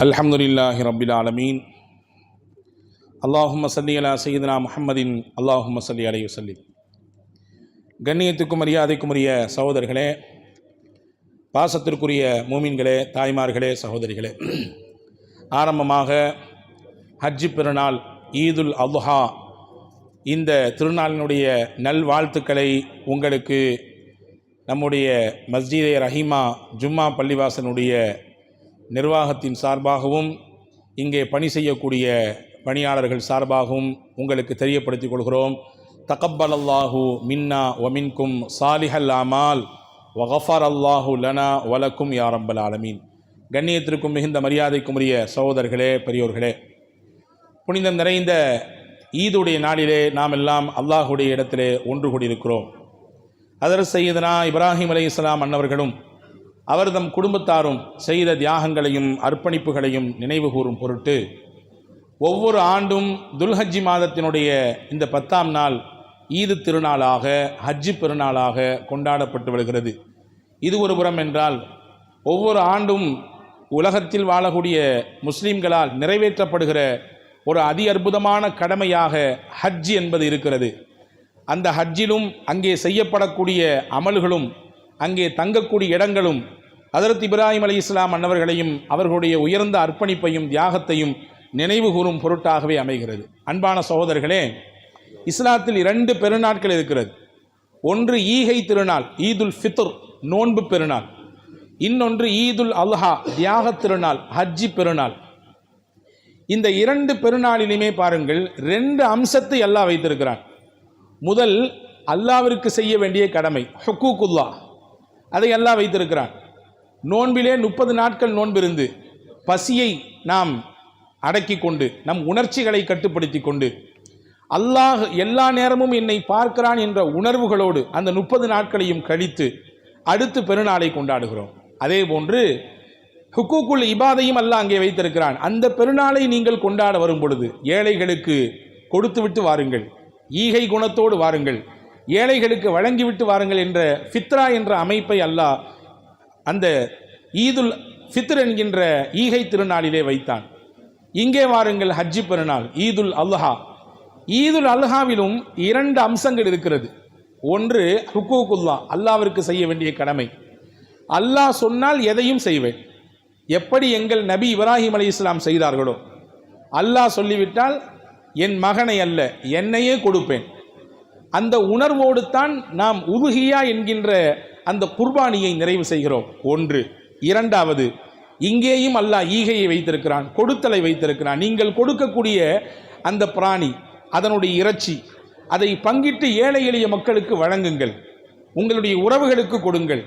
الحمد لله رب العالمين اللهم صل على سيدنا முஹம்மதின் اللهم صل عليه وسلم கண்ணியத்துக்கும் மரியாதைக்கும் உரிய சகோதரர்களே பாசத்திற்குரிய மூமின்களே தாய்மார்களே சகோதரிகளே ஆரம்பமாக ஹஜ்ஜி பெருநாள் ஈதுல் அல்ஹா இந்த திருநாளினுடைய நல்வாழ்த்துக்களை உங்களுக்கு நம்முடைய மஸ்ஜிதே ரஹீமா ஜும்மா பள்ளிவாசனுடைய நிர்வாகத்தின் சார்பாகவும் இங்கே பணி செய்யக்கூடிய பணியாளர்கள் சார்பாகவும் உங்களுக்கு தெரியப்படுத்திக் கொள்கிறோம். தகப்பல் அல்லாஹு மின்னா ஒமின்கும் சாலிஹல் அமால் வகஃபர் அல்லாஹு லனா வலக்கும் யாரம்பல் ஆலமீன். கண்ணியத்திற்கும் மிகுந்த மரியாதைக்கும் உரிய சகோதரர்களே பெரியோர்களே புனிதம் நிறைந்த ஈதுடைய நாளிலே நாம் எல்லாம் அல்லாஹுடைய இடத்திலே ஒன்று கூடியிருக்கிறோம். அதர் செய்தனா இப்ராஹிம் அலி இஸ்லாம் அன்னவர்களும் அவர் தம் குடும்பத்தாரும் செய்த தியாகங்களையும் அர்ப்பணிப்புகளையும் நினைவு கூறும் பொருட்டு ஒவ்வொரு ஆண்டும் துல்ஹஜ்ஜி மாதத்தினுடைய இந்த பத்தாம் நாள் ஈது திருநாளாக ஹஜ்ஜி பெருநாளாக கொண்டாடப்பட்டு வருகிறது. இது ஒரு புறம் என்றால் ஒவ்வொரு ஆண்டும் உலகத்தில் வாழக்கூடிய முஸ்லீம்களால் நிறைவேற்றப்படுகிற ஒரு அதி அற்புதமான கடமையாக ஹஜ் என்பது இருக்கிறது. அந்த ஹஜ்ஜிலும் அங்கே செய்யப்படக்கூடிய அமல்களும் அங்கே தங்கக்கூடிய இடங்களும் ஹதரத் இப்ராஹிம் அலி இஸ்லாம் அன்னவர்களையும் அவர்களுடைய உயர்ந்த அர்ப்பணிப்பையும் தியாகத்தையும் நினைவு கூறும் பொருட்டாகவே அமைகிறது. அன்பான சகோதரர்களே இஸ்லாத்தில் இரண்டு பெருநாட்கள் இருக்கிறது. ஒன்று ஈகை திருநாள் ஈதுல் ஃபித்ர் நோன்பு பெருநாள். இன்னொன்று ஈதுல் அல்ஹா தியாக திருநாள் ஹஜ்ஜி பெருநாள். இந்த இரண்டு பெருநாளிலுமே பாருங்கள் ரெண்டு அம்சத்தை அல்லாஹ் வைத்திருக்கிறான். முதல் அல்லாவிற்கு செய்ய வேண்டிய கடமை ஹுக்கூக்குல்லா. அதை அல்லாஹ் வைத்திருக்கிறான். நோன்பிலே முப்பது நாட்கள் நோன்பிருந்து பசியை நாம் அடக்கி கொண்டு நம் உணர்ச்சிகளை கட்டுப்படுத்தி கொண்டு அல்லாஹ் எல்லா நேரமும் என்னை பார்க்கிறான் என்ற உணர்வுகளோடு அந்த முப்பது நாட்களையும் கழித்து அடுத்து பெருநாளை கொண்டாடுகிறோம். அதே போன்று ஹுக்கூக்குள் இபாதையும் அல்லாஹ் அங்கே வைத்திருக்கிறான். அந்த பெருநாளை நீங்கள் கொண்டாட வரும் பொழுது ஏழைகளுக்கு கொடுத்துவிட்டு வாருங்கள். ஈகை குணத்தோடு வாருங்கள். ஏழைகளுக்கு வழங்கிவிட்டு வாருங்கள் என்ற ஃபித்ரா என்ற அமைப்பை அல்லாஹ் அந்த ஈதுல் ஃபித்ர் என்கின்ற ஈகை திருநாளிலே வைத்தான். இங்கே வாருங்கள் ஹஜ்ஜி பெருநாள் ஈதுல் அல்ஹா. ஈதுல் அல்ஹாவிலும் இரண்டு அம்சங்கள் இருக்கிறது. ஒன்று ஹுக்கூக்குல்லா அல்லாவிற்கு செய்ய வேண்டிய கடமை. அல்லாஹ் சொன்னால் எதையும் செய்வேன். எப்படி எங்கள் நபி இப்ராஹிம் அலி இஸ்லாம் செய்தார்களோ. அல்லாஹ் சொல்லிவிட்டால் என் மகனை அல்ல என்னையே கொடுப்பேன். அந்த உணர்வோடு தான் நாம் உருகியா என்கின்ற அந்த குர்பானியை நிறைவு செய்கிறோம். ஒன்று. இரண்டாவது இங்கேயும் அல்லாஹ் ஈகையை வைத்திருக்கிறான் கொடுத்தலை வைத்திருக்கிறான். நீங்கள் கொடுக்கக்கூடிய அந்த பிராணி அதனுடைய இறைச்சி அதை பங்கிட்டு ஏழை எளிய மக்களுக்கு வழங்குங்கள். உங்களுடைய உறவுகளுக்கு கொடுங்கள்.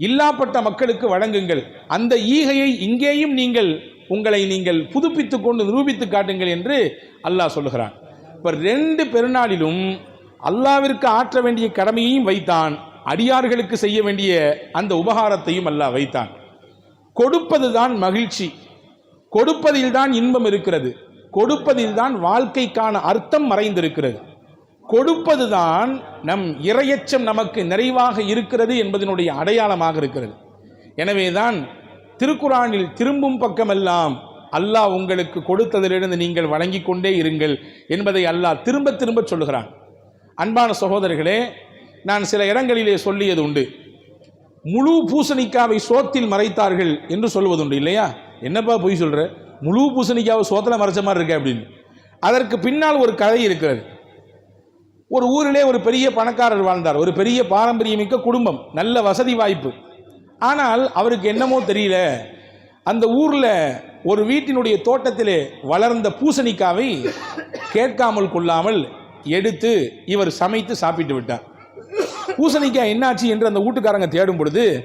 இல்லாப்பட்ட மக்களுக்கு வழங்குங்கள். அந்த ஈகையை இங்கேயும் நீங்கள் உங்களை நீங்கள் புதுப்பித்து கொண்டு நிரூபித்து காட்டுங்கள் என்று அல்லாஹ் சொல்லுகிறான். இப்போ ரெண்டு பெருநாளிலும் அல்லாவிற்கு ஆற்ற வேண்டிய கடமையையும் வைத்தான். அடியார்களுக்கு செய்ய வேண்டிய அந்த உபகாரத்தையும் அல்லாஹ் வைத்தான். கொடுப்பது தான் மகிழ்ச்சி. கொடுப்பதில் தான் இன்பம் இருக்கிறது. கொடுப்பதில்தான் வாழ்க்கைக்கான அர்த்தம் மறைந்திருக்கிறது. கொடுப்பதுதான் நம் இரையச்சம் நமக்கு நிறைவாக இருக்கிறது என்பதனுடைய அடையாளமாக இருக்கிறது. எனவேதான் திருக்குறானில் திரும்பும் பக்கமெல்லாம் அல்லாஹ் உங்களுக்கு கொடுத்ததிலிருந்து நீங்கள் வழங்கி கொண்டே இருங்கள் என்பதை அல்லாஹ் திரும்ப திரும்ப சொல்லுகிறான். அன்பான சகோதரர்களே நான் சில இடங்களிலே சொல்லியது உண்டு. முழு பூசணிக்காவை சோத்தில் மறைத்தார்கள் என்று சொல்வதுண்டு இல்லையா? என்னப்பா பொய் சொல்ற? முழு பூசணிக்காவை சோத்தில் மறைச்ச மாதிரி இருக்க அப்படின்னு. அதற்கு பின்னால் ஒரு கதை இருக்கிறது. ஒரு ஊரிலே ஒரு பெரிய பணக்காரர் வாழ்ந்தார். ஒரு பெரிய பாரம்பரியமிக்க குடும்பம் நல்ல வசதி வாய்ப்பு. ஆனால் அவருக்கு என்னமோ தெரியல. அந்த ஊரில் ஒரு வீட்டினுடைய தோட்டத்திலே வளர்ந்த பூசணிக்காவை கேட்காமல் கொள்ளாமல் எடுத்து இவர் சமைத்து சாப்பிட்டு விட்டார். பூசணிக்காய் என்னாச்சு என்று அந்த வீட்டுக்காரங்க தேடும் பொழுது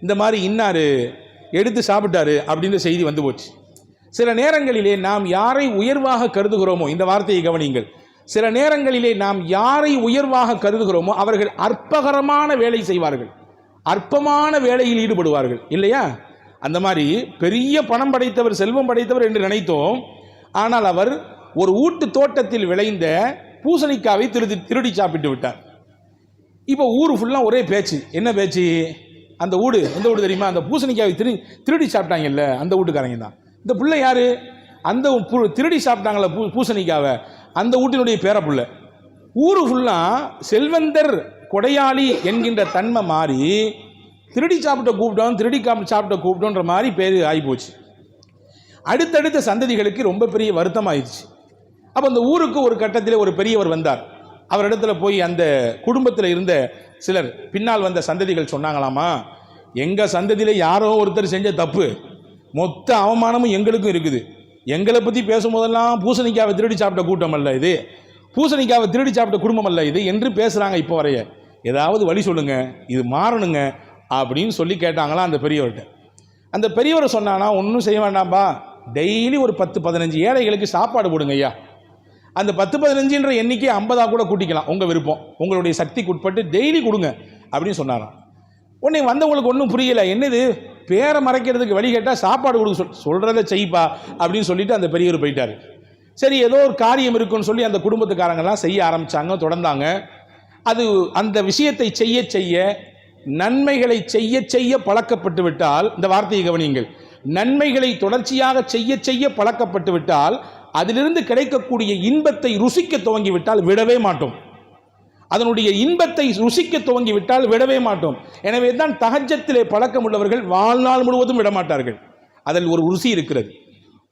இந்த மாதிரி இன்னாரு எடுத்து சாப்பிட்டாரு அப்படின்ற செய்தி வந்து போச்சு. சில நேரங்களிலே நாம் யாரை உயர்வாக கருதுகிறோமோ இந்த வார்த்தையை கவனியுங்கள். சில நேரங்களிலே நாம் யாரை உயர்வாக கருதுகிறோமோ அவர்கள் அற்பகரமான வேலை செய்வார்கள். அற்பமான வேலையில் ஈடுபடுவார்கள். இல்லையா? அந்த மாதிரி பெரிய பணம் படைத்தவர் செல்வம் படைத்தவர் என்று நினைத்தோம். ஆனால் அவர் ஒரு ஊட்டு தோட்டத்தில் விளைந்த பூசணிக்காவை திருடி திருடி சாப்பிட்டு விட்டார். இப்போ ஊர் ஃபுல்லாக ஒரே பேச்சு. என்ன பேச்சு? அந்த வீடு எந்த வீடு தெரியுமா? அந்த பூசணிக்காவை திரு திருடி சாப்பிட்டாங்கல்ல அந்த வீட்டுக்காரங்க தான். இந்த பிள்ளை யார்? அந்த திருடி சாப்பிட்டாங்களே பூ பூசணிக்காவை. அந்த வீட்டினுடைய பேர ஊர் ஃபுல்லாக செல்வந்தர் கொடையாளி என்கின்ற தன்மை மாறி திருடி சாப்பிட்ட கூப்பிட்டோம் திருடி சாப்பிட்ட கூப்பிட்டோன்ற மாதிரி பேர் ஆகிப்போச்சு அடுத்தடுத்த சந்ததிகளுக்கு ரொம்ப பெரிய வருத்தம் ஆயிடுச்சு அப்போ அந்த ஊருக்கு ஒரு கட்டத்தில் ஒரு பெரியவர் வந்தார். அவரிடத்துல போய் அந்த குடும்பத்தில் இருந்த சிலர் பின்னால் வந்த சந்ததிகள் சொன்னாங்களாமா எங்கள் சந்ததியில் யாரோ ஒருத்தர் செஞ்ச தப்பு. மொத்த அவமானமும் எங்களுக்கும் இருக்குது. எங்களை பற்றி பேசும்போதெல்லாம் பூசணிக்காவை திருடி சாப்பிட்ட கூட்டம் அல்ல இது. பூசணிக்காவை திருடி சாப்பிட்ட குடும்பம் அல்ல இது என்று பேசுகிறாங்க இப்போ வரைய. ஏதாவது வழி சொல்லுங்க. இது மாறணுங்க அப்படின்னு சொல்லி கேட்டாங்களாம் அந்த பெரியவர்கிட்ட அந்த பெரியவரை சொன்னானா ஒன்றும் செய்ய வேண்டாம்ப்பா டெய்லி ஒரு பத்து பதினஞ்சு ஏழைகளுக்கு சாப்பாடு போடுங்க ஐயா அந்த பத்து பதினஞ்சுன்ற எண்ணிக்கை ஐம்பதாக கூட கூட்டிக்கலாம். உங்கள் விருப்பம். உங்களுடைய சக்திக்கு உட்பட்டு டெய்லி கொடுங்க அப்படின்னு சொன்னாராம். உடனே வந்தவங்களுக்கு ஒன்றும் புரியல. என்னது? பேரை மறைக்கிறதுக்கு வழி கேட்டால் சாப்பாடு கொடுக்க சொல் சொல்கிறத செய்ப்பா அப்படின்னு சொல்லிட்டு அந்த பெரியவர் போயிட்டார். சரி ஏதோ ஒரு காரியம் இருக்குன்னு சொல்லி அந்த குடும்பத்துக்காரங்கெல்லாம் செய்ய ஆரம்பித்தாங்க தொடர்ந்தாங்க. அது அந்த விஷயத்தை செய்ய செய்ய நன்மைகளை செய்ய செய்ய பழக்கப்பட்டு விட்டால் இந்த வார்த்தையை கவனியுங்கள். நன்மைகளை தொடர்ச்சியாக செய்ய செய்ய பழக்கப்பட்டு விட்டால் அதிலிருந்து கிடைக்கக்கூடிய இன்பத்தை ருசிக்க துவங்கிவிட்டால் விடவே மாட்டோம். அதனுடைய இன்பத்தை ருசிக்க துவங்கிவிட்டால் விடவே மாட்டோம். எனவே தான் தகஜத்திலே பழக்கம் உள்ளவர்கள் வாழ்நாள் முழுவதும் விடமாட்டார்கள். அதில் ஒரு ருசி இருக்கிறது.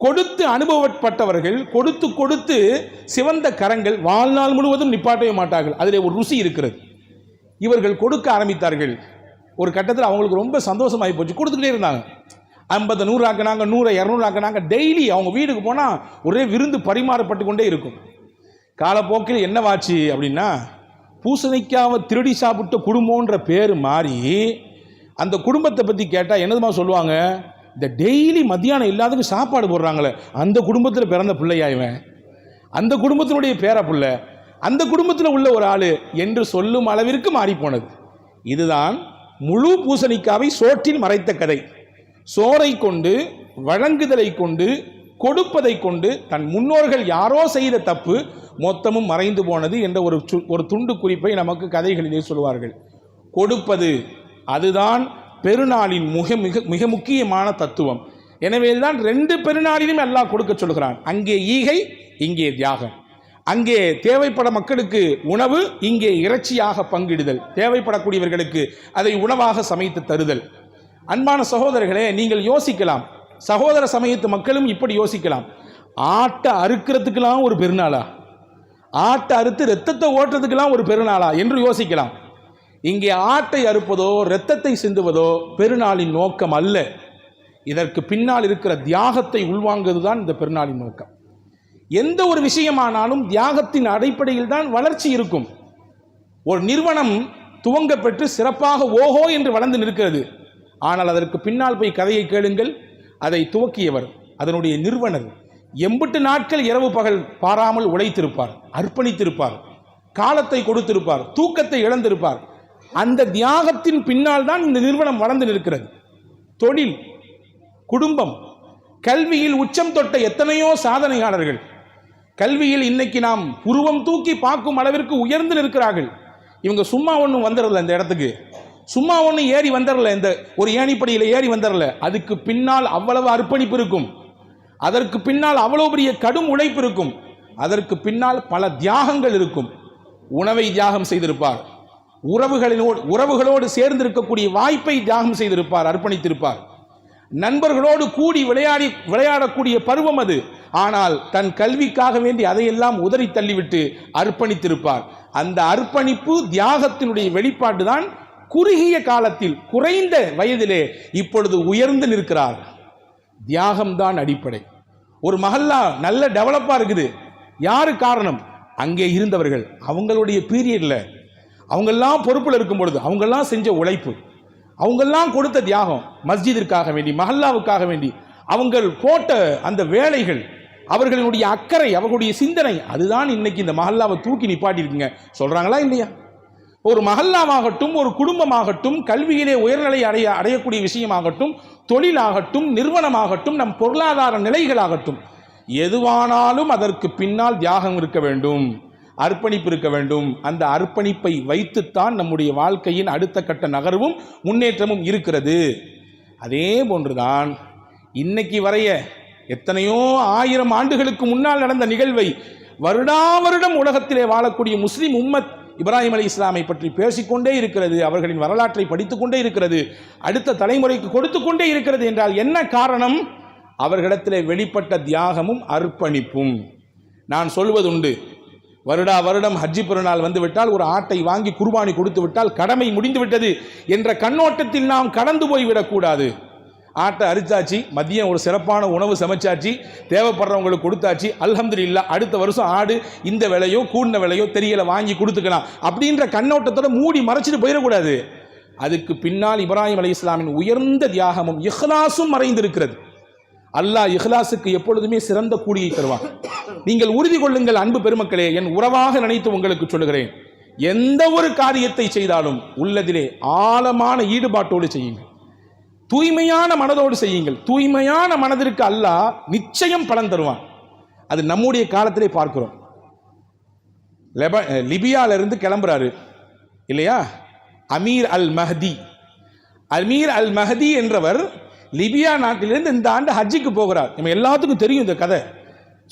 கொடுத்து அனுபவப்பட்டவர்கள் கொடுத்து கொடுத்து சிவந்த கரங்கள் வாழ்நாள் முழுவதும் நிப்பாட்டவே மாட்டார்கள். அதிலே ஒரு ருசி இருக்கிறது. இவர்கள் கொடுக்க ஆரம்பித்தார்கள். ஒரு கட்டத்தில் அவங்களுக்கு ரொம்ப சந்தோஷமாகி போச்சு. கொடுத்துக்கிட்டே இருந்தாங்க. ஐம்பது நூறு ஆக்கினாங்க நூறு இரநூறு ஆக்கினாங்க டெய்லி அவங்க வீட்டுக்கு போனால் ஒரே விருந்து பரிமாறப்பட்டு கொண்டே இருக்கும். காலப்போக்கில் என்னவாச்சு அப்படின்னா பூசணிக்காவை திருடி சாப்பிட்ட குடும்பன்ற பேர் மாறி அந்த குடும்பத்தை பற்றி கேட்டால் என்னதுமா சொல்லுவாங்க? இந்த டெய்லி மத்தியானம் இல்லாததுக்கு சாப்பாடு போடுறாங்களே அந்த குடும்பத்தில் பிறந்த பிள்ளையா இவன்? அந்த குடும்பத்தினுடைய பேர பிள்ளை அந்த குடும்பத்தில் உள்ள ஒரு ஆள் என்று சொல்லும் அளவிற்கு மாறிப்போனது. இதுதான் முழு பூசணிக்காவை சோற்றில் மறைத்த கதை. சோறை கொண்டு வழங்குதலை கொண்டு கொடுப்பதை கொண்டு தன் முன்னோர்கள் யாரோ செய்த தப்பு மொத்தமும் மறைந்து போனது என்ற ஒரு சு- ஒரு துண்டு குறிப்பை நமக்கு கதைகளிலே சொல்வார்கள் கொடுப்பது அதுதான் பெருநாளின் மிக மிக மிக முக்கியமான தத்துவம். எனவே தான் ரெண்டு பெருநாளிலும் எல்லாம் கொடுக்க சொல்கிறான். அங்கே ஈகை இங்கே தியாகம். அங்கே தேவைப்பட மக்களுக்கு உணவு இங்கே இறைச்சியாக பங்கிடுதல். தேவைப்படக்கூடியவர்களுக்கு அதை உணவாக சமைத்து தருதல். அன்பான சகோதரர்களே நீங்கள் யோசிக்கலாம். சகோதர சமயத்து மக்களும் இப்படி யோசிக்கலாம். ஆட்டை அறுக்கிறதுக்கெல்லாம் ஒரு பெருநாளா? ஆட்டை அறுத்து ரத்தத்தை ஓட்டுறதுக்கெல்லாம் ஒரு பெருநாளா என்று யோசிக்கலாம். இங்கே ஆட்டை அறுப்பதோ இரத்தத்தை சிந்துவதோ பெருநாளின் நோக்கம் அல்ல. இதற்கு பின்னால் இருக்கிற தியாகத்தை உள்வாங்குவது தான் இந்த பெருநாளின் நோக்கம். எந்த ஒரு விஷயமானாலும் தியாகத்தின் அடிப்படையில் தான் வளர்ச்சி இருக்கும். ஒரு நிறுவனம் துவங்க பெற்று சிறப்பாக ஓஹோ என்று வளர்ந்து நிற்கிறது. ஆனால் அதற்கு பின்னால் போய் கதையை கேளுங்கள். அதை துவக்கியவர் அதனுடைய நிறுவனர் எம்பட்டு நாட்கள் இரவு பகல் பாராமல் உழைத்திருப்பார் அர்ப்பணித்திருப்பார் காலத்தை கொடுத்திருப்பார் தூக்கத்தை இழந்திருப்பார். அந்த தியாகத்தின் பின்னால் தான் இந்த நிறுவனம் வளர்ந்து நிற்கிறது. தொழில் குடும்பம் கல்வியில் உச்சம் தொட்ட எத்தனையோ சாதனையாளர்கள் கல்வியில் இன்னைக்கு நாம் உருவம் தூக்கி பார்க்கும் அளவிற்கு உயர்ந்து நிற்கிறார்கள். இவங்க சும்மா ஒன்றும் வந்துடல இந்த இடத்துக்கு. சும்மா ஒன்றும் ஏறி வந்துடல இந்த ஒரு ஏணிப்படியில் ஏறி வந்துடல அதுக்கு பின்னால் அவ்வளவு அர்ப்பணிப்பு இருக்கும். அதற்கு பின்னால் அவ்வளோ பெரிய கடும் உழைப்பு இருக்கும். அதற்கு பின்னால் பல தியாகங்கள் இருக்கும். உணவை தியாகம் செய்திருப்பார். உறவுகளினோடு உறவுகளோடு சேர்ந்து இருக்கக்கூடிய வாய்ப்பை தியாகம் செய்திருப்பார் அர்ப்பணித்திருப்பார். நண்பர்களோடு கூடி விளையாடி விளையாடக்கூடிய பருவம் அது. ஆனால் தன் கல்விக்காக வேண்டி அதையெல்லாம் உதறி தள்ளிவிட்டு அர்ப்பணித்திருப்பார். அந்த அர்ப்பணிப்பு தியாகத்தினுடைய வெளிப்பாடு தான் குறுகிய காலத்தில் குறைந்த வயதிலே இப்பொழுது உயர்ந்து நிற்கிறார். தியாகம்தான் அடிப்படை. ஒரு மஹல்லா நல்ல டெவலப்பாக இருக்குது. யாரு காரணம்? அங்கே இருந்தவர்கள். அவங்களுடைய பீரியடில் அவங்கெல்லாம் பொறுப்பில் இருக்கும் பொழுது அவங்கெல்லாம் செஞ்ச உழைப்பு அவங்கெல்லாம் கொடுத்த தியாகம் மஸ்ஜிதிற்காக வேண்டி மஹல்லாவுக்காக வேண்டி அவங்கள் போட்ட அந்த வேலைகள் அவர்களுடைய அக்கறை அவர்களுடைய சிந்தனை அதுதான் இன்னைக்கு இந்த மஹல்லாவை தூக்கி நிப்பாட்டியிருக்குங்க. சொல்கிறாங்களா இல்லையா? ஒரு மஹல்லாவாகட்டும் ஒரு குடும்பமாகட்டும் கல்வியிலே உயர்நிலை அடைய அடையக்கூடிய விஷயமாகட்டும் தொழிலாகட்டும் நிறுவனமாகட்டும் நம் பொருளாதார நிலைகளாகட்டும் எதுவானாலும் அதற்கு பின்னால் தியாகம் இருக்க வேண்டும் அர்ப்பணிப்பு இருக்க வேண்டும். அந்த அர்ப்பணிப்பை வைத்துத்தான் நம்முடைய வாழ்க்கையின் அடுத்த கட்ட நகர்வும் முன்னேற்றமும் இருக்கிறது. அதே போன்றுதான் இன்னைக்கு வரைய எத்தனையோ ஆயிரம் ஆண்டுகளுக்கு முன்னால் நடந்த நிகழ்வை வருடா வருடம் உலகத்திலே வாழக்கூடிய முஸ்லிம் உம்மத் இப்ராஹிம் அலி இஸ்லாமை பற்றி பேசிக்கொண்டே இருக்கிறது அவர்களின் வரலாற்றை படித்துக்கொண்டே இருக்கிறது அடுத்த தலைமுறைக்கு கொடுத்து கொண்டே இருக்கிறது என்றால் என்ன காரணம்? அவர்களிடத்திலே வெளிப்பட்ட தியாகமும் அர்ப்பணிப்பும். நான் சொல்வதுண்டு வருடா வருடம் ஹஜ்ஜி பெருநாள் வந்துவிட்டால் ஒரு ஆட்டை வாங்கி குர்பானி கொடுத்து விட்டால் கடமை முடிந்துவிட்டது என்ற கண்ணோட்டத்தில் நாம் கடந்து போய் விடக்கூடாது ஆட்டை அரிச்சாச்சு மதியம் ஒரு சிறப்பான உணவு சமைச்சாச்சு தேவைப்படுறவங்களுக்கு கொடுத்தாச்சு அல்ஹம்துலில்லாஹ் அடுத்த வருஷம் ஆடு இந்த விலையோ கூடின விலையோ தெரியலை வாங்கி கொடுத்துக்கலாம். அப்படின்ற கண்ணோட்டத்தோட மூடி மறைச்சிட்டு போயிடக்கூடாது. அதுக்கு பின்னால் இப்ராஹிம் அலி இஸ்லாமின் உயர்ந்த தியாகமும் இஹ்லாஸும் மறைந்திருக்கிறது. அல்லாஹ் இஹ்லாஸுக்கு எப்பொழுதுமே சிறந்த கூலியை தருவான். நீங்கள் உறுதி கொள்ளுங்கள் அன்பு பெருமக்களே என் உறவாக நினைத்து உங்களுக்கு சொல்லுகிறேன். எந்த ஒரு காரியத்தை செய்தாலும் உள்ளதிலே ஆழமான ஈடுபாட்டோடு செய்யுங்கள். தூய்மையான மனதோடு செய்யுங்கள். தூய்மையான மனதிற்கு அல்லாஹ் நிச்சயம் பலன் தருவான். அது நம்முடைய காலத்திலே பார்க்கிறோம். லெப லிபியால இருந்து கிளம்புறாரு. இல்லையா? அமீர் அல் மஹதி. அமீர் அல் மஹதி என்றவர் லிபியா நாட்டிலிருந்து இந்த ஆண்டு ஹஜ்ஜிக்கு போகிறார். நம்ம எல்லாத்துக்கும் தெரியும் இந்த கதை.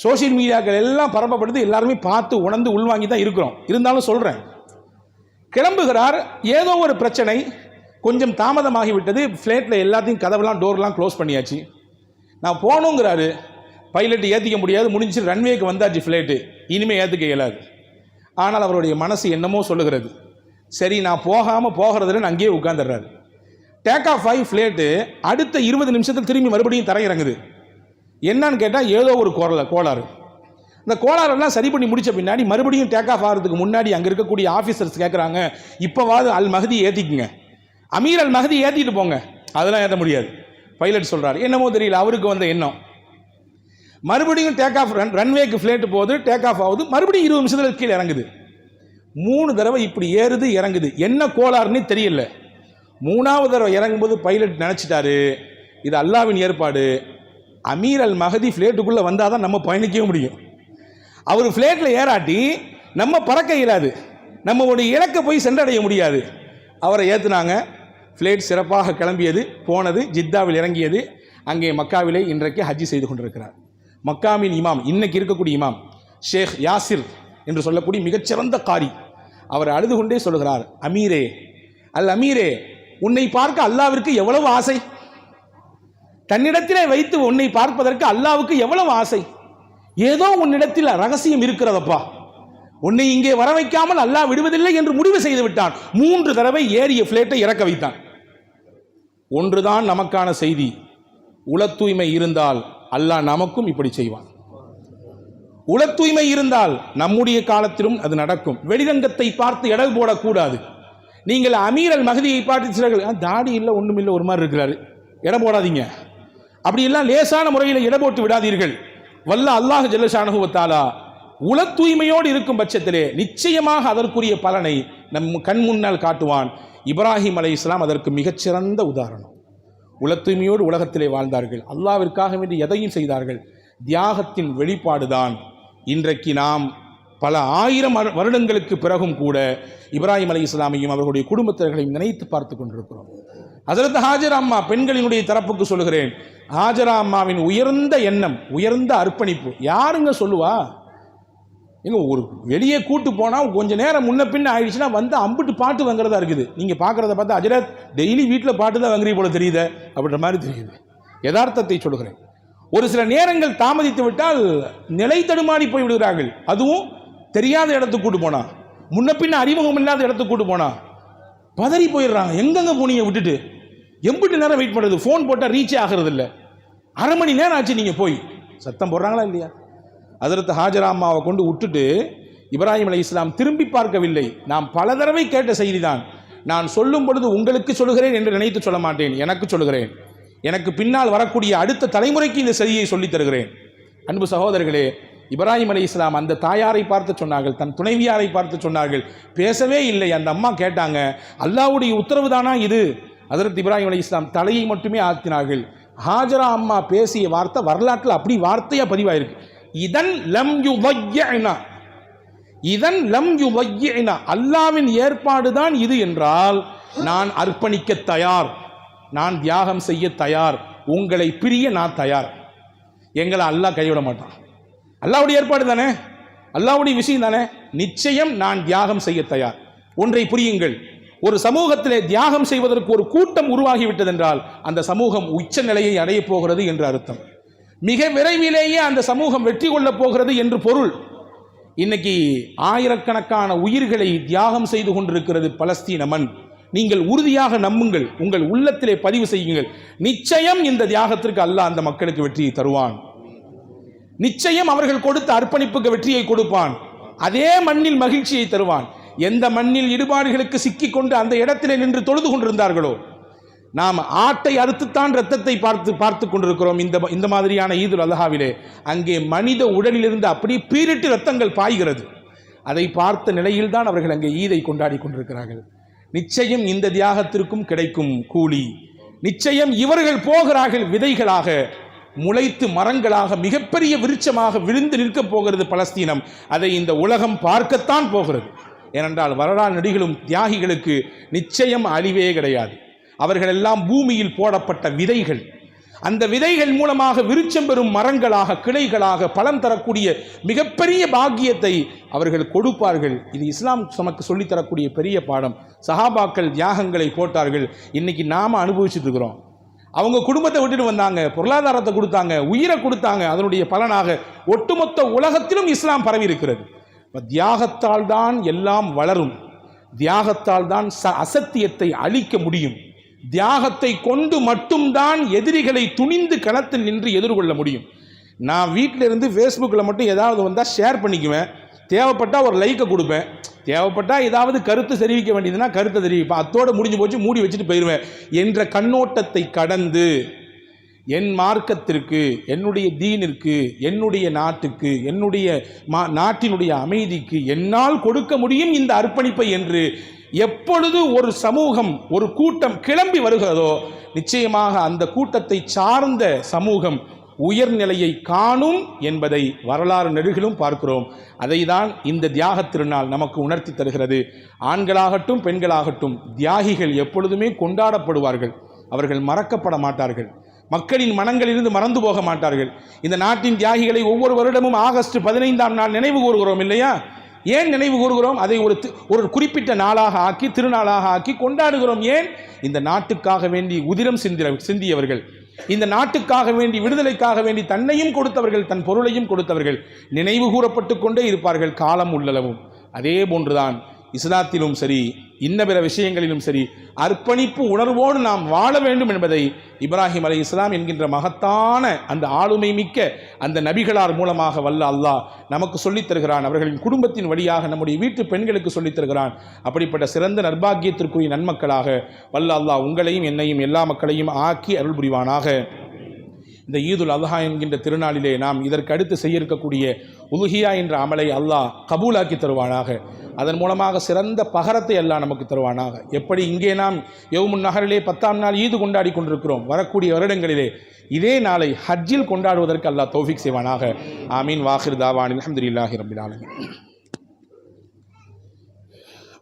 சோஷியல் மீடியாக்கள் எல்லாம் பரப்பப்படுது. எல்லாருமே பார்த்து உணர்ந்து உள்வாங்கி தான் இருக்கிறோம். இருந்தாலும் சொல்கிறேன் கிளம்புகிறார். ஏதோ ஒரு பிரச்சனை. கொஞ்சம் தாமதமாகி விட்டது ஃப்ளைட்டில் எல்லாத்தையும் கதவெல்லாம் டோர்லாம் க்ளோஸ் பண்ணியாச்சு. நான் போகணுங்கிறாரு. பைலட் ஏற்றிக்க முடியாது. முடிஞ்சு ரன்வேக்கு வந்தாச்சு ஃப்ளைட்டு இனிமேல் ஏற்றுக்க இயலாது. ஆனால் அவருடைய மனசு என்னமோ சொல்லுகிறது. சரி நான் போகாமல் போகிறதுன்னு அங்கேயே உட்காந்துடுறாரு டேக் ஆஃப் ஆகி ஃப்ளைட்டு அடுத்த இருபது நிமிஷத்தில் திரும்பி மறுபடியும் தரையிறங்குது என்னன்னு கேட்டால் ஏதோ ஒரு கோரல கோளாறு. இந்த கோளாறெல்லாம் சரி பண்ணி முடித்த பின்னாடி மறுபடியும் டேக் ஆஃப் ஆகிறதுக்கு முன்னாடி அங்கே இருக்கக்கூடிய ஆஃபீஸர்ஸ் கேட்குறாங்க இப்போவாது அல் மகதி ஏற்றிக்குங்க அமீர் அல் மகதி ஏற்றிட்டு போங்க. அதெல்லாம் ஏற்ற முடியாது. பைலட் சொல்கிறார் என்னமோ தெரியல அவருக்கு வந்த எண்ணம். மறுபடியும் டேக் ஆஃப் ரன் ரன்வேக்கு ஃப்ளைட் போகுது டேக் ஆஃப் ஆகுது. மறுபடியும் இருபது நிமிஷத்தில் கீழே இறங்குது. மூணு தடவை இப்படி ஏறுது இறங்குது. என்ன கோளாறுன்னு தெரியல. மூணாவது தடவை இறங்கும்போது பைலட் நினச்சிட்டாரு இது அல்லாவின் ஏற்பாடு. அமீர் அல் மகதி ஃப்ளேட்டுக்குள்ளே வந்தால் தான் நம்ம பயணிக்கவே முடியும். அவர் ஃப்ளேட்டில் ஏறாட்டி நம்ம பறக்க இயலாது. நம்மளுடைய இலக்கை போய் சென்றடைய முடியாது. அவரை ஏற்றுனாங்க ஃப்ளைட் சிறப்பாக கிளம்பியது போனது ஜித்தாவில் இறங்கியது. அங்கே மக்காவிலே இன்றைக்கு ஹஜ்ஜி செய்து கொண்டிருக்கிறார். மக்காமின் இமாம் இன்னைக்கு இருக்கக்கூடிய இமாம் ஷேக் யாசிர் என்று சொல்லக்கூடிய மிகச்சிறந்த காரி. அவர் அழுது கொண்டே சொல்கிறார் அமீரே அல் அமீரே உன்னை பார்க்க அல்லாவிற்கு எவ்வளவு ஆசை? தன்னிடத்திலே வைத்து உன்னை பார்ப்பதற்கு அல்லாவுக்கு எவ்வளவு ஆசை? ஏதோ உன்னிடத்தில் ரகசியம் இருக்கிறதப்பா. உன்னை இங்கே வர வைக்காமல் அல்லாஹ் விடுவதில்லை என்று முடிவு செய்து விட்டான். மூன்று தடவை ஏறிய பிளேட்டை இறக்க வைத்தான். ஒன்றுதான் நமக்கான செய்தி. உள தூய்மை இருந்தால் அல்லாஹ் நமக்கும் இப்படி செய்வான். உள தூய்மை இருந்தால் நம்முடைய காலத்திலும் அது நடக்கும். வெளிரங்கத்தை பார்த்து இடல் போடக்கூடாது. நீங்கள் அமீரல் மகதியை பார்த்து சிலர்கள் தாடி இல்லை ஒன்றும் இல்லை ஒரு மாதிரி இருக்கிறாரு. இட போடாதீங்க. அப்படி எல்லாம் லேசான முறையில் இட போட்டு விடாதீர்கள். வல்ல அல்லாஹ் ஜல்லஷானுவத்தாலா உள தூய்மையோடு இருக்கும் பட்சத்திலே நிச்சயமாக அதற்குரிய பலனை நம் கண் முன்னால் காட்டுவான். இப்ராஹிம் அலை இஸ்லாம் அதற்கு மிகச்சிறந்த உதாரணம். உலத்துமையோடு தூய்மையோடு உலகத்திலே வாழ்ந்தார்கள். அல்லாவிற்காக வேண்டி எதையும் செய்தார்கள். தியாகத்தின் வெளிப்பாடுதான். இன்றைக்கு நாம் பல ஆயிரம் வருடங்களுக்கு பிறகும் கூட இப்ராஹிம் அலி இஸ்லாமையும் அவர்களுடைய குடும்பத்தினர்களையும் நினைத்து பார்த்து கொண்டிருக்கிறோம். அதற்கு ஹாஜரா அம்மா பெண்களினுடைய தரப்புக்கு சொல்லுகிறேன். ஹாஜரா அம்மாவின் உயர்ந்த எண்ணம் உயர்ந்த அர்ப்பணிப்பு. யாருங்க சொல்லுவா? எங்க ஒரு வெளியே கூட்டு போனால் கொஞ்சம் நேரம் முன்ன பின்ன ஆயிடுச்சுன்னா வந்து அம்பிட்டு பாட்டு வாங்குறதா இருக்குது. நீங்கள் பார்க்குறத பார்த்தா அஜரத் டெய்லி வீட்டில் பாட்டு தான் வாங்குறீ போல தெரியுது அப்படின்ற மாதிரி தெரியுது. யதார்த்தத்தை சொல்கிறேன் ஒரு சில நேரங்கள் தாமதித்து விட்டால் நிலை தடுமாறி போய் விடுகிறார்கள். அதுவும் தெரியாத இடத்துக்கு கூட்டு போனா முன்ன பின்ன அறிமுகம் இல்லாத இடத்துக்கு கூட்டு போனா பதறி போயிடுறாங்க. எங்கெங்க போனீங்க விட்டுட்டு? எம்பிட்டு நேரம் வெயிட் பண்ணுறது ஃபோன் போட்டால் ரீச்சே ஆகிறது இல்லை அரை மணி நேரம் ஆச்சு நீங்கள் போய். சத்தம் போடுறாங்களா இல்லையா? அதற்கு ஹாஜரா அம்மாவை கொண்டு விட்டுட்டு இப்ராஹிம் அலி இஸ்லாம் திரும்பி பார்க்கவில்லை. நாம் பல தடவை கேட்ட செய்திதான். நான் சொல்லும் பொழுது உங்களுக்கு சொல்லுகிறேன் என்று நினைத்து சொல்ல மாட்டேன். எனக்கு சொல்லுகிறேன். எனக்கு பின்னால் வரக்கூடிய அடுத்த தலைமுறைக்கு இந்த செய்தியை சொல்லித் தருகிறேன். அன்பு சகோதரர்களே இப்ராஹிம் அலி இஸ்லாம் அந்த தாயாரை பார்த்து சொன்னார்கள் தன் துணைவியாரை பார்த்து சொன்னார்கள். பேசவே இல்லை. அந்த அம்மா கேட்டாங்க அல்லாவுடைய உத்தரவு தானா இது? அதற்கு இப்ராஹிம் அலி இஸ்லாம் தலையை மட்டுமே ஆத்தினார்கள். ஹாஜரா அம்மா பேசிய வார்த்தை வரலாற்றில் அப்படி வார்த்தையாக பதிவாயிருக்கு. இதன் லம் யுவையனா. இதன் லம் யுவையினா. அல்லாவின் ஏற்பாடுதான் இது என்றால் நான் அர்ப்பணிக்க தயார் நான் தியாகம் செய்ய தயார் உங்களை பிரிய நான் தயார். எங்களை அல்லாஹ் கைவிட மாட்டான். அல்லாவுடைய ஏற்பாடு தானே? அல்லாவுடைய விஷயம் தானே? நிச்சயம் நான் தியாகம் செய்ய தயார். ஒன்றை புரியுங்கள். ஒரு சமூகத்திலே தியாகம் செய்வதற்கு ஒரு கூட்டம் உருவாகிவிட்டதென்றால் அந்த சமூகம் உச்ச நிலையை அடையப் போகிறது என்று அர்த்தம். மிக விரைவிலேயே அந்த சமூகம் வெற்றி கொள்ளப் போகிறது என்று பொருள். இன்னைக்கு ஆயிரக்கணக்கான உயிர்களை தியாகம் செய்து கொண்டிருக்கிறது பலஸ்தீன மண். நீங்கள் உறுதியாக நம்புங்கள் உங்கள் உள்ளத்திலே பதிவு செய்யுங்கள். நிச்சயம் இந்த தியாகத்திற்கு அல்லாஹ் அந்த மக்களுக்கு வெற்றியை தருவான். நிச்சயம் அவர்கள் கொடுத்த அர்ப்பணிப்புக்கு வெற்றியை கொடுப்பான். அதே மண்ணில் மகிழ்ச்சியை தருவான். எந்த மண்ணில் இடுபாடுகளுக்கு சிக்கிக்கொண்டு அந்த இடத்திலே நின்று தொழுது கொண்டிருந்தார்களோ நாம் ஆட்டை அறுத்துத்தான் ரத்தத்தை பார்த்து பார்த்து கொண்டிருக்கிறோம். இந்த இந்த மாதிரியான ஈதுல் அல்ஹாவிலே அங்கே மனித உடலிலிருந்து அப்படியே பீரிட்டு ரத்தங்கள் பாய்கிறது. அதை பார்த்த நிலையில்தான் அவர்கள் அங்கே ஈதை கொண்டாடி கொண்டிருக்கிறார்கள். நிச்சயம் இந்த தியாகத்திற்கும் கிடைக்கும் கூலி. நிச்சயம் இவர்கள் போகிறார்கள் விதைகளாக முளைத்து மரங்களாக மிகப்பெரிய விருட்சமாக விழுந்து நிற்கப் போகிறது பலஸ்தீனம். அதை இந்த உலகம் பார்க்கத்தான் போகிறது. ஏனென்றால் வரலாறு நடிகளும் தியாகிகளுக்கு நிச்சயம் அழிவே கிடையாது. அவர்கள் எல்லாம் பூமியில் போடப்பட்ட விதைகள். அந்த விதைகள் மூலமாக விருச்சம் பெறும் மரங்களாக கிளைகளாக பலம் தரக்கூடிய மிகப்பெரிய பாக்கியத்தை அவர்கள் கொடுப்பார்கள். இது இஸ்லாம் நமக்கு சொல்லித்தரக்கூடிய பெரிய பாடம். சஹாபாக்கள் தியாகங்களை போட்டார்கள். இன்னைக்கு நாம் அனுபவிச்சுட்டு இருக்கிறோம். அவங்க குடும்பத்தை விட்டுட்டு வந்தாங்க பொருளாதாரத்தை கொடுத்தாங்க உயிரை கொடுத்தாங்க. அதனுடைய பலனாக ஒட்டுமொத்த உலகத்திலும் இஸ்லாம் பரவி இருக்கிறது. தியாகத்தால் தான் எல்லாம் வளரும். தியாகத்தால் தான் ச அசத்தியத்தை அழிக்க முடியும். தியாகத்தை கொண்டு மட்டும்தான் எதிரிகளை துணிந்து களத்தில் நின்று எதிர்கொள்ள முடியும். நான் வீட்டில் இருந்து ஃபேஸ்புக்கில் மட்டும் ஏதாவது வந்தால் ஷேர் பண்ணிக்குவேன். தேவைப்பட்டால் ஒரு லைக்கை கொடுப்பேன். தேவைப்பட்டால் ஏதாவது கருத்து தெரிவிக்க வேண்டியதுன்னா கருத்தை தெரிவிப்பேன். அத்தோடு முடிஞ்சு போச்சு மூடி வச்சுட்டு போயிடுவேன் என்ற கண்ணோட்டத்தை கடந்து என் மார்க்கத்திற்கு என்னுடைய தீனிற்கு என்னுடைய நாட்டுக்கு என்னுடைய மா நாட்டினுடைய அமைதிக்கு என்னால் கொடுக்க முடியும் இந்த அர்ப்பணிப்பை என்று எப்பொழுது ஒரு சமூகம் ஒரு கூட்டம் கிளம்பி வருகிறதோ நிச்சயமாக அந்த கூட்டத்தை சார்ந்த சமூகம் உயர்நிலையை காணும் என்பதை வரலாறு நெடுகிலும் பார்க்கிறோம். அதை தான் இந்த தியாகத் திருநாள் நமக்கு உணர்த்தி தருகிறது. ஆண்களாகட்டும் பெண்களாகட்டும் தியாகிகள் எப்பொழுதுமே கொண்டாடப்படுவார்கள். அவர்கள் மறக்கப்பட மாட்டார்கள். மக்களின் மனங்களிலிருந்து மறந்து போக மாட்டார்கள். இந்த நாட்டின் தியாகிகளை ஒவ்வொரு வருடமும் ஆகஸ்ட் பதினைந்தாம் நாள் நினைவு கூறுகிறோம் இல்லையா? ஏன் நினைவு கூறுகிறோம்? அதை ஒரு ஒரு குறிப்பிட்ட நாளாக ஆக்கி திருநாளாக ஆக்கி கொண்டாடுகிறோம். ஏன்? இந்த நாட்டுக்காக வேண்டி உதிரம் சிந்திர சிந்தியவர்கள் இந்த நாட்டுக்காக வேண்டி விடுதலைக்காக வேண்டி தன்னையும் கொடுத்தவர்கள் தன் பொருளையும் கொடுத்தவர்கள் நினைவு கூறப்பட்டு கொண்டே இருப்பார்கள். காலம் உள்ளளவும். அதே போன்றுதான் இஸ்லாத்திலும் சரி இன்ன பிற விஷயங்களிலும் சரி அர்ப்பணிப்பு உணர்வோடு நாம் வாழ வேண்டும் என்பதை இப்ராஹிம் அலை இஸ்லாம் என்கின்ற மகத்தான அந்த ஆளுமை மிக்க அந்த நபிகளார் மூலமாக வல்ல அல்லாஹ் நமக்கு சொல்லித் தருகிறான். அவர்களின் குடும்பத்தின் வழியாக நம்முடைய வீட்டு பெண்களுக்கு சொல்லித் தருகிறான். அப்படிப்பட்ட சிறந்த நர்பாகியத்திற்குரிய நன்மக்களாக வல்ல அல்லாஹ் உங்களையும் என்னையும் எல்லா மக்களையும் ஆக்கி அருள் புரிவானாக. இந்த ஈதுல் அல்ஹா என்கின்ற திருநாளிலே நாம் இதற்கு அடுத்து செய்ய இருக்கக்கூடிய உலுஹியா என்ற அமலை அல்லாஹ் கபூலாக்கி தருவானாக. அதன் மூலமாக சிறந்த பகரத்தை எல்லாம் நமக்கு தருவானாக. எப்படி இங்கே நாம் யவுமுன் நகரிலே பத்தாம் நாள் ஈது கொண்டாடி கொண்டிருக்கிறோம் வரக்கூடிய வருடங்களிலே இதே நாளை ஹஜ்ஜில் கொண்டாடுவதற்கு அல்லாஹ் தௌஃபிக் செய்வானாக. ஆமீன். வாஹிர் தாவான். அல்ஹம்துலில்லாஹி ரபில்